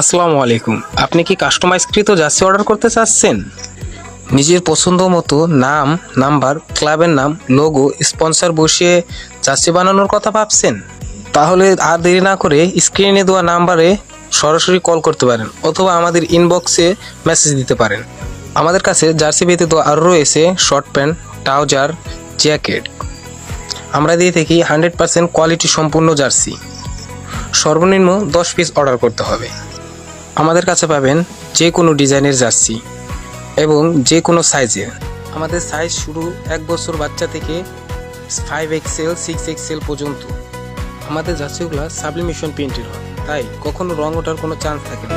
আসসালামু আলাইকুম। আপনি কি কাস্টমাইজকৃত জার্সি অর্ডার করতে চাচ্ছেন? নিজের পছন্দ মতো নাম, নাম্বার, ক্লাবের নাম লোগো স্পন্সর বসিয়ে জার্সি বানানোর কথা ভাবছেন? তাহলে আর দেরি না করে স্ক্রিনে দেওয়া নাম্বারে সরাসরি কল করতে পারেন অথবা আমাদের ইনবক্সে মেসেজ দিতে পারেন। আমাদের কাছে জার্সি ব্যতীত আরও রয়েছে শর্ট প্যান্ট ট্রাউজার জ্যাকেট আমরা দিয়ে থাকি হান্ড্রেড পার্সেন্ট কোয়ালিটি সম্পূর্ণ জার্সি। সর্বনিম্ন দশ পিস অর্ডার করতে হবে। আমাদের কাছে পাবেন যে কোনো ডিজাইনের জার্সি এবং যে কোনো সাইজের। আমাদের সাইজ শুরু এক বছর বাচ্চা থেকে ফাইভ এক্সেল সিক্স এক্সেল পর্যন্ত। আমাদের জার্সিগুলো সাবলিমেশন প্রিন্টের হয়, তাই কখনো রং ওঠার কোনো চান্স থাকে না।